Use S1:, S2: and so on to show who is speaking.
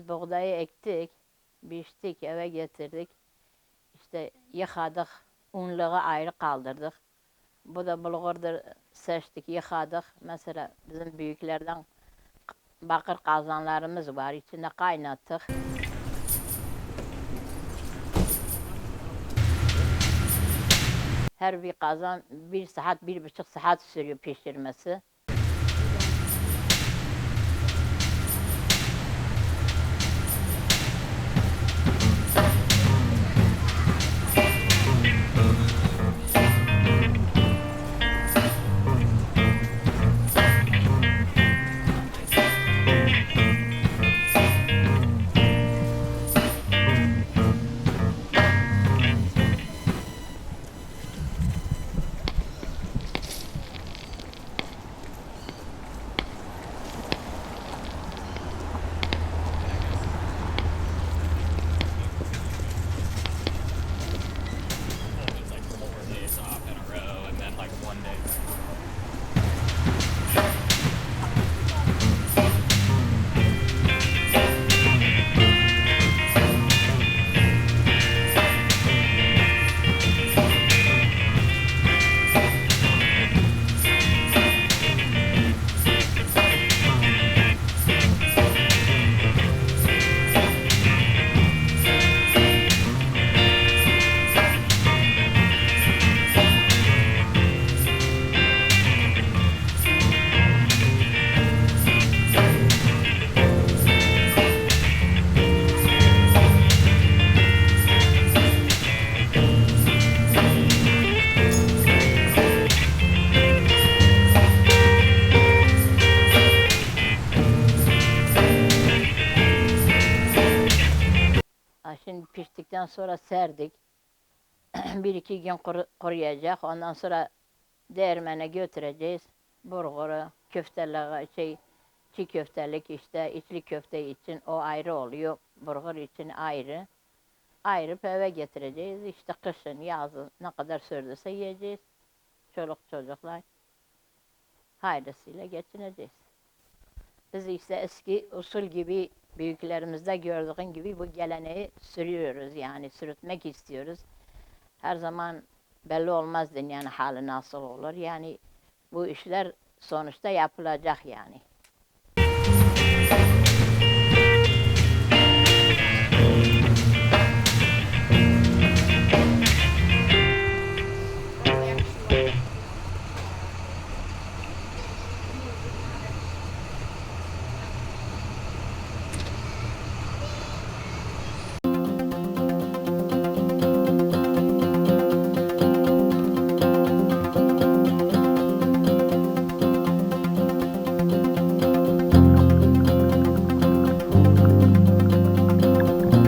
S1: Biz buğdayı ektik, biçtik, eve getirdik. İşte yıkadık, unluğu ayrı kaldırdık. Bu da bulgurdur seçtik, yıkadık. Mesela bizim büyüklerden bakır kazanlarımız var, içinde kaynattık. Her bir kazan bir saat, bir buçuk saat sürüyor pişirmesi. Ha, Şimdi piştikten sonra serdik. bir iki gün kuru- kuruyacak. Ondan sonra değirmene götüreceğiz. Burguru, köfteler, şey, çiğ köftelik işte, içli köfte için o ayrı oluyor. Burgur için ayrı. Ayırıp eve getireceğiz. İşte kışın, yazın ne kadar sürdüyse yiyeceğiz. Çoluk çocuklar. Hayrısıyla geçineceğiz. Biz ise eski usul gibi büyüklerimizde gördüğün gibi bu geleneği sürüyoruz yani sürütmek istiyoruz. Her zaman belli olmaz dünyanın hali nasıl olur. Yani bu işler sonuçta yapılacak yani.